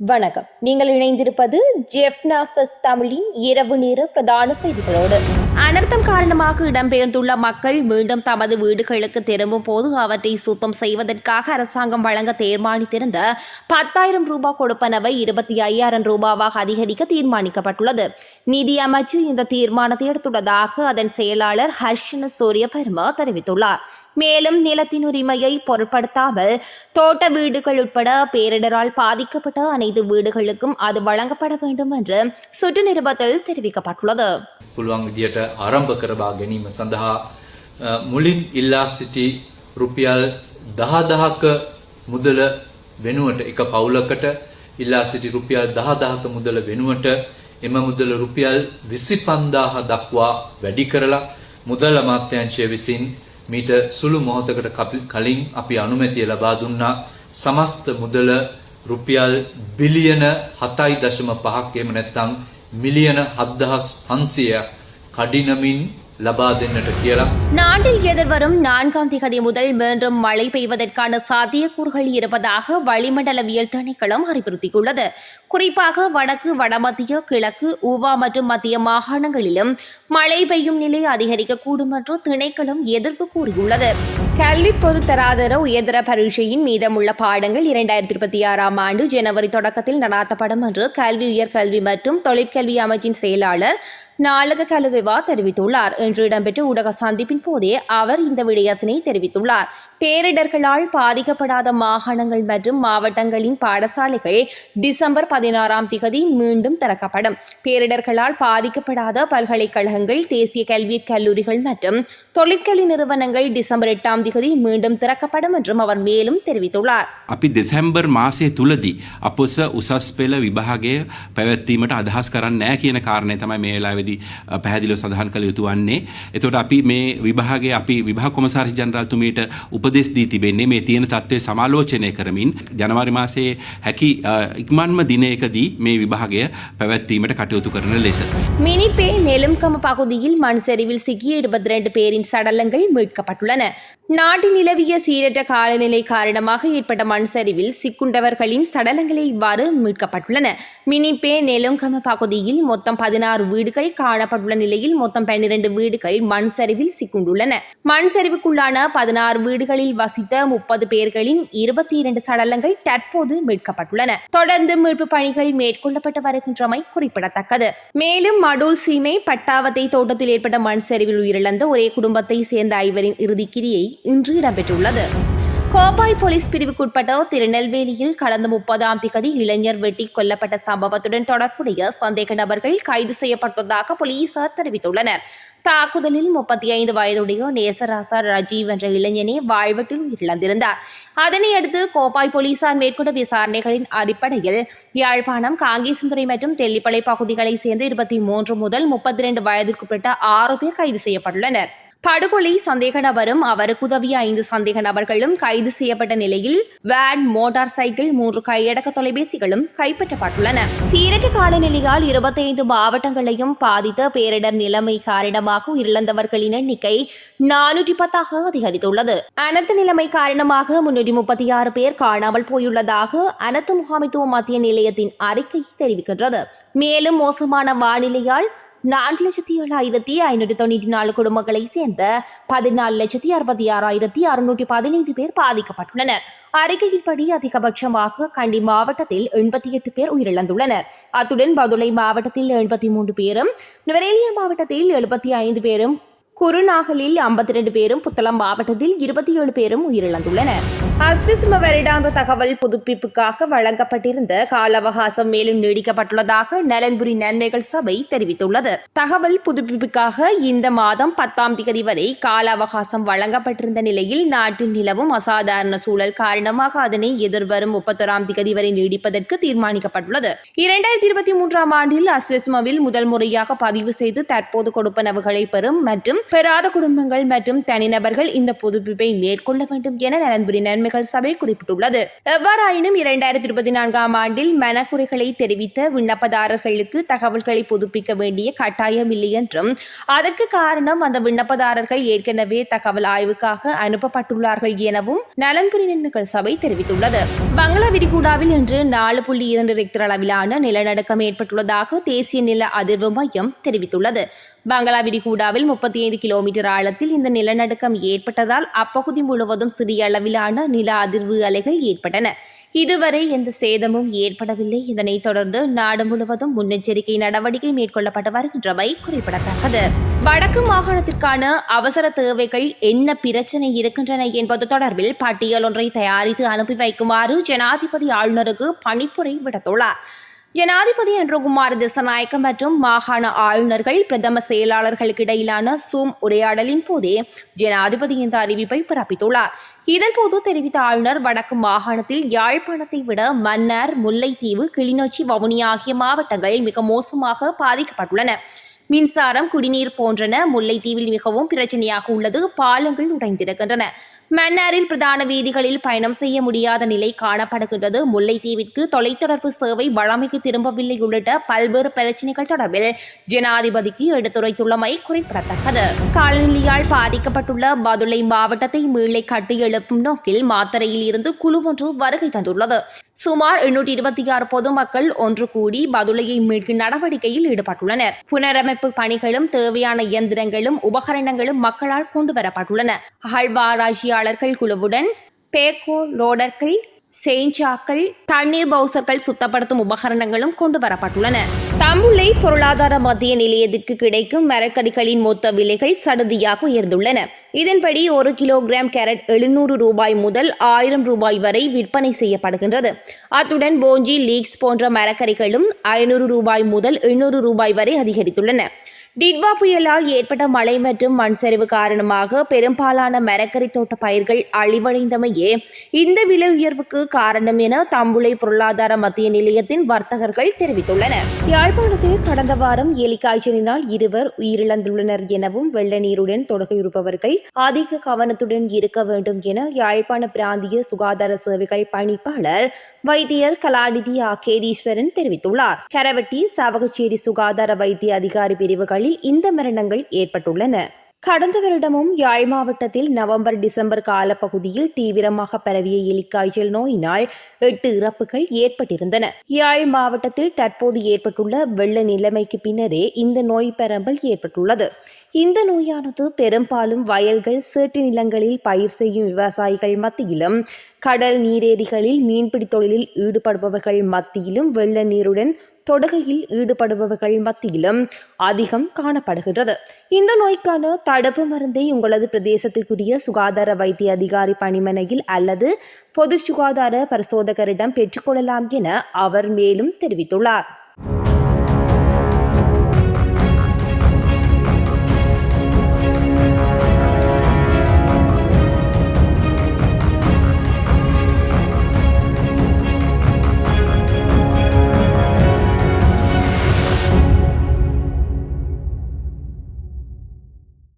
வணக்கம். நீங்கள் இணைந்திருப்பது ஜெஃப்னா தமிழின் இரவு நேர பிரதான செய்திகளோடு. அனர்த்தம் காரணமாக இடம்பெயர்ந்துள்ள மக்கள் மீண்டும் தமது வீடுகளுக்கு திரும்பும் போது அவற்றை சுத்தம் செய்வதற்காக அரசாங்கம் வழங்க தீர்மானித்திருந்த பத்தாயிரம் ரூபாய் கொடுப்பனவை இருபத்தி ஐயாயிரம் ரூபாவாக அதிகரிக்க தீர்மானிக்கப்பட்டுள்ளது. நிதி அமைச்சு இந்த தீர்மானத்தை எடுத்துள்ளதாக அதன் செயலாளர் ஹர்ஷன சூரிய பெருமா தெரிவித்துள்ளார் மேலும் நிலத்தின் உரிமையை பொருட்படுத்தாமல் தோட்ட வீடுகள் உட்பட பேரிடரால் பாதிக்கப்பட்ட அனைத்து வீடுகளுக்கும் அது வழங்கப்பட வேண்டும் என்று சுற்று நிருபத்தில் தெரிவிக்கப்பட்டுள்ளது පුළුවන් විදියට ආරම්භ කරවා ගැනීම සඳහා අ, මුලින් ඉල්ලා සිටි රුපියල් දහදහක මුදල වෙනුවට එක පවුලකට ඉල්ලා සිටි රුපියල් දහදහක මුදල වෙනුවට එම මුදල රුපියල් විසි පන්දාහ දක්වා වැඩි කරලා මුදල් අමාත්‍යංශය විසින් මීට සුළු මොහොතකට කපි- කලින් අපි අනුමැතිය ලබා දුන්නා සමස්ත මුදල රුපියල් බිලියන හතයි දශම පහක් එම නැත්තං මිලියන හද්දහස් පන්සිය කඩිනමින් ලබා දෙන්නට කියලා நாட்டில் எதிர்வரும் நான்காம் திகதி முதல் மீண்டும் மழை பெய்வதற்கான சாத்தியக்கூறுகள் இருப்பதாக வளிமண்டலவியல் திணைக்களம் அறிவுறுத்தியுள்ளது குறிப்பாக வடக்கு வடமத்திய கிழக்கு ஊவா மற்றும் மத்திய மாகாணங்களிலும் மழை பெய்யும் நிலை அதிகரிக்கக்கூடும் என்று திணைக்களம் எதிர்ப்பு கூறியுள்ளது. கல்வி பொது தராதர உயர்தர பரீட்சையின் மீதமுள்ள பாடங்கள் இரண்டாயிரத்தி இருபத்தி ஆறாம் ஆண்டு ஜனவரி தொடக்கத்தில் நடாத்தப்படும் என்று கல்வி உயர்கல்வி மற்றும் தொழிற்கல்வி அமைச்சின் செயலாளர் நாளக கலுவிவா தெரிவித்துள்ளார். இன்று இடம்பெற்ற ஊடக சந்திப்பின் போதே அவர் இந்த விடயத்தினை தெரிவித்துள்ளார். பேரிடர்களால் பாதிக்கப்படாத மாகாணங்கள் மற்றும் மாவட்டங்களின் பாடசாலைகள் டிசம்பர் பதினாறாம் திகதி மீண்டும் திறக்கப்படும் பேரிடர்களால் பாதிக்கப்படாத பல்கலைக்கழகங்கள் தேசிய கல்வி கல்லூரிகள் மற்றும் தொழிற்கல்வி நிறுவனங்கள் டிசம்பர் எட்டாம் திகதி மீண்டும் திறக்கப்படும் என்றும் அவர் மேலும் தெரிவித்துள்ளார் අපි දෙසැම්බර් මාසය තුළදී අපොස උසස් පෙළ විභාගය පැවැත්වීමට අදහස් කරන්න නෑ කියන කාරණය තමයි මේ වෙලාවේදී අ, පැහැදිලිව සඳහන් කළ යුතු වන්නේ. එතකොට අපි මේ විභාගය අපි විභාග කොමසාරි ජනරාල්තුමීට උපදෙස් දී තිබෙන්නේ මේ තියෙන තත්ත්වය සමාලෝචනය කරමින් ජනවාරි මාසයේ හැකි අ, ඉක්මන්ම දිනයකදී මේ විභාගය පැවැත්වීමට කටයුතු කරන ලෙස. மினிபே நெலும்கம பகுதியில் மண் சரிவில் சிக்கிய இருபத்தி ரெண்டு பேரின் சடலங்கள் மீட்கப்பட்டுள்ளன நாட்டில் நிலவிய சீரற்ற காலநிலை காரணமாக ஏற்பட்ட மண் சரிவில் சிக்குண்டவர்களின் சடலங்களை இவ்வாறு மீட்கப்பட்டுள்ளன. மினிப்பே நெலுங்கம பகுதியில் மொத்தம் பதினாறு வீடுகள் காணப்பட்டுள்ள நிலையில் மொத்தம் பன்னிரண்டு வீடுகள் மண் சரிவில் சிக்குண்டுள்ளன. மண் சரிவுக்குள்ளான பதினாறு வீடுகளில் வசித்த முப்பது பேர்களின் இருபத்தி இரண்டு சடலங்கள் தற்போது மீட்கப்பட்டுள்ளன. தொடர்ந்து மீட்பு பணிகள் மேற்கொள்ளப்பட்டு வருகின்றமை குறிப்பிடத்தக்கது. மேலும் மடூல் சீமை பட்டாவத்தை தோட்டத்தில் ஏற்பட்ட மண் சரிவில் உயிரிழந்த ஒரே குடும்பத்தை சேர்ந்த ஐவரின் இறுதிக்கிரியை இன்று இடம்பெற்றுள்ளது. கோப்பாய் போலீஸ் பிரிவுக்குட்பட்ட திருநெல்வேலியில் கடந்த முப்பதாம் திகதி இளைஞர் வெட்டி கொல்லப்பட்ட சம்பவத்துடன் தொடர்புடைய சந்தேக நபர்கள் கைது செய்யப்பட்டதாக போலீசார் தெரிவித்துள்ளனர். தாக்குதலில் முப்பத்தி ஐந்து வயதுடைய நேசராசா ரஜீவ் என்ற இளைஞனே வாழ்வெட்டில் உயிரிழந்திருந்தார் அதனையடுத்து கோப்பாய் போலீசார் மேற்கொண்ட விசாரணைகளின் அடிப்படையில் யாழ்ப்பாணம் காங்கேசந்துறை மற்றும் தெல்லிப்பளை பகுதிகளைச் சேர்ந்த இருபத்தி மூன்று முதல் முப்பத்தி இரண்டு வயதிற்குட்பட்ட ஆறு பேர் கைது செய்யப்பட்டுள்ளனர். படுகொலை சந்தேக நபரும் அவருக்கு உதவிய ஐந்து சந்தேக நபர்களும் கைது செய்யப்பட்ட நிலையில் வேன் மோட்டார் சைக்கிள் மூன்று கையடக்க தொலைபேசிகளும் கைப்பற்றப்பட்டுள்ளன. சீரற்ற காலநிலையால் இருபத்தைந்து மாவட்டங்களையும் பாதித்த பேரிடர் நிலைமை காரணமாக உயிரிழந்தவர்களின் எண்ணிக்கை நானூற்றி பத்தாக அதிகரித்துள்ளது. அனர்த்த நிலைமை காரணமாக முன்னூற்றி முப்பத்தி ஆறு பேர் காணாமல் போயுள்ளதாக அனர்த்த முகாமைத்துவ மத்திய நிலையத்தின் அறிக்கை தெரிவிக்கின்றது. மேலும் மோசமான வானிலையால் நான்கு லட்சத்தி ஏழாயிரத்தி ஐநூற்றி தொண்ணூற்றி நாலு குடும்பங்களைச் சேர்ந்த பதினாலு லட்சத்தி அறுபத்தி ஆறாயிரத்தி அறுநூற்றி பதினைந்து பேர் பாதிக்கப்பட்டுள்ளனர். அறிக்கையின்படி அதிகபட்சமாக கண்டி மாவட்டத்தில் எண்பத்தி எட்டு பேர் உயிரிழந்துள்ளனர். அத்துடன் பதுளை மாவட்டத்தில் எண்பத்தி மூன்று பேரும் நுவரேலியா மாவட்டத்தில் எழுபத்தி ஐந்து பேரும் குருநாகலில் ஐம்பத்தி ரெண்டு பேரும் புத்தளம் மாவட்டத்தில் இருபத்தி ஏழு பேரும் உயிரிழந்துள்ளனர். அஸ்விசும வருடாந்த தகவல் புதுப்பிப்புக்காக வழங்கப்பட்டிருந்த கால அவகாசம் மேலும் நீடிக்கப்பட்டுள்ளதாக நலன்புரி நன்மைகள் சபை தெரிவித்துள்ளது. தகவல் புதுப்பிப்புக்காக இந்த மாதம் பத்தாம் தேதி வரை கால அவகாசம் வழங்கப்பட்டிருந்த நிலையில் நாட்டில் நிலவும் அசாதாரண சூழல் காரணமாக அதனை எதிர்வரும் முப்பத்தொராம் தேதி வரை நீடிப்பதற்கு தீர்மானிக்கப்பட்டுள்ளது. இரண்டாயிரத்தி இருபத்தி மூன்றாம் ஆண்டில் அஸ்விஸ்மவில் முதல் முறையாக பதிவு செய்து தற்போது கொடுப்பனவுகளை பெறும் மற்றும் பெறாத குடும்பங்கள் மற்றும் தனிநபர்கள் இந்த புதுப்பிப்பை மேற்கொள்ள வேண்டும் என நலன்புரி நன்மைகள் சபை குறிப்பிட்டுள்ளது. எவ்வாறாயினும் இரண்டாயிரத்தி இருபத்தி நான்காம் ஆண்டில் மனக்குறைகளை தெரிவித்த விண்ணப்பதாரர்களுக்கு தகவல்களை புதுப்பிக்க வேண்டிய கட்டாயம் இல்லை என்றும் அதற்கு காரணம் அந்த விண்ணப்பதாரர்கள் ஏற்கனவே தகவல் ஆய்வுக்காக அனுப்பப்பட்டுள்ளார்கள் எனவும் நலன்புரி நன்மைகள் சபை தெரிவித்துள்ளது. பங்களா விரிகுடாவில் இன்று நாலு புள்ளி இரண்டு ரெக்டர் அளவிலான நிலநடுக்கம் ஏற்பட்டுள்ளதாக தேசிய நில அதிர்வு மையம் தெரிவித்துள்ளது. பங்களா விரிகுடாவில் முப்பத்தி ஐந்து கிலோமீட்டர் ஆழத்தில் இந்த நிலநடுக்கம் ஏற்பட்டதால் அப்பகுதி முழுவதும் சிறிய அளவிலான நில அதிர்வு அலைகள் ஏற்பட்டன. இதுவரை எந்த சேதமும் ஏற்படவில்லை. இதனைத் தொடர்ந்து நாடு முழுவதும் முன்னெச்சரிக்கை நடவடிக்கை மேற்கொள்ளப்பட்டு வருகின்றமை குறிப்பிடத்தக்கது. வடக்கு மாகாணத்திற்கான அவசர தேவைகள் என்ன பிரச்சனை இருக்கின்றன என்பது தொடர்பில் பட்டியல் ஒன்றை தயாரித்து அனுப்பி வைக்குமாறு ஜனாதிபதி ஆளுநருக்கு பணிப்புரை விடுத்துள்ளார். ஜனாதிபதி அன்றகுமார் திசநாயக்க மற்றும் மாகாண ஆளுநர்கள் பிரதம செயலாளர்களுக்கு இடையிலான சூம் உரையாடலின் போதே ஜனாதிபதி இந்த அறிவிப்பை பிறப்பித்துள்ளார். இதன்போது தெரிவித்த ஆளுநர் வடக்கு மாகாணத்தில் யாழ்ப்பாணத்தை விட மன்னார் முல்லைத்தீவு கிளிநொச்சி வவுனியா ஆகிய மாவட்டங்கள் மிக மோசமாக பாதிக்கப்பட்டுள்ளன. மின்சாரம் குடிநீர் போன்றன முல்லைத்தீவில் மிகவும் பிரச்சனையாக உள்ளது பாலங்கள் உடைந்திருக்கின்றன. மன்னாரில் பிரதான வீதிகளில் பயணம் செய்ய முடியாத நிலை காணப்படுகின்றது. முல்லைத்தீவிற்கு தொலைத்தொடர்பு சேவை வழமைக்கு திரும்பவில்லை உள்ளிட்ட பல்வேறு பிரச்சனைகள் தொடர்பில் ஜனாதிபதிக்கு எடுத்துரைத்துள்ளமை குறிப்பிடத்தக்கது. காலநிலையால் பாதிக்கப்பட்டுள்ள பதுளை மாவட்டத்தை மீளை கட்டி எழுப்பும் நோக்கில் மாத்தரையில் இருந்து குழு ஒன்று வருகை தந்துள்ளது. சுமார் எண்ணூற்றி இருபத்தி ஆறு பொதுமக்கள் ஒன்று கூடி பதுளையை மீட்கும் நடவடிக்கையில் ஈடுபட்டுள்ளனர். புனரமைப்பு பணிகளும் தேவையான இயந்திரங்களும் உபகரணங்களும் மக்களால் கொண்டு வரப்பட்டுள்ளன அகழ்வாராய்ச்சியாளர்கள் குழுவுடன் பேக்கோ லோடர்கள் சேஞ்சாக்கள் தண்ணீர் பவுசர்கள் சுத்தப்படுத்தும் உபகரணங்களும் கொண்டு வரப்பட்டுள்ளன. தம்புள்ளை பொருளாதார மத்திய நிலையத்திற்கு கிடைக்கும் மரக்கறிகளின் மொத்த விலைகள் சடுதியாக உயர்ந்துள்ளன. இதன்படி ஒரு கிலோகிராம் கேரட் எழுநூறு ரூபாய் முதல் ஆயிரம் ரூபாய் வரை விற்பனை செய்யப்படுகின்றது. அத்துடன் போஞ்சி லீக்ஸ் போன்ற மரக்கறிகளும் ஐநூறு ரூபாய் முதல் எண்ணூறு ரூபாய் வரை அதிகரித்துள்ளன. டிட்வா புயலால் ஏற்பட்ட மழை மற்றும் மண் சரிவு காரணமாக பெரும்பாலான மரக்கறி தோட்ட பயிர்கள் அழிவடைந்தமையே இந்த விலை உயர்வுக்கு காரணம் என தம்புளை பொருளாதார மத்திய நிலையத்தின் வர்த்தகர்கள் தெரிவித்துள்ளனர். யாழ்ப்பாணத்தில் கடந்த வாரம் எலிக்காய்ச்சலினால் இருவர் உயிரிழந்துள்ளனர் எனவும் வெள்ள நீருடன் தொடங்கியிருப்பவர்கள் அதிக கவனத்துடன் இருக்க வேண்டும் என யாழ்ப்பாண பிராந்திய சுகாதார சேவைகள் பணிப்பாளர் வைத்தியர் கலாநிதி ஆகேதீஸ்வரன் தெரிவித்துள்ளார். கரவட்டி சாவகச்சேரி சுகாதார வைத்திய அதிகாரி பிரிவுகளில் இந்த மரணங்கள் ஏற்பட்டுள்ளன. கடந்த வருடமும் யாழ் மாவட்டத்தில் நவம்பர் டிசம்பர் காலப்பகுதியில் தீவிரமாக பரவிய எலிக்காய்ச்சல் நோயினால் எட்டு இறப்புகள் ஏற்பட்டிருந்தன. யாழ் மாவட்டத்தில் தற்போது ஏற்பட்டுள்ள வெள்ள நிலைமைக்கு பின்னரே இந்த நோய் பரம்பல் ஏற்பட்டுள்ளது. இந்த நோயானது பெரும்பாலும் வயல்கள் சேட்டு நிலங்களில் பயிர் செய்யும் விவசாயிகள் மத்தியிலும் கடல் நீரேரிகளில் மீன்பிடி தொழிலில் ஈடுபடுபவர்கள் மத்தியிலும் வெள்ள நீருடன் தொடுகையில் ஈடுபடுபவர்கள் மத்தியிலும் அதிகம் காணப்படுகின்றது. இந்த நோய்க்கான தடுப்பு மருந்தை உங்களது பிரதேசத்திற்குரிய சுகாதார வைத்திய அதிகாரி பணிமனையில் அல்லது பொது சுகாதார பரிசோதகரிடம் பெற்றுக்கொள்ளலாம் என அவர் மேலும் தெரிவித்துள்ளார்.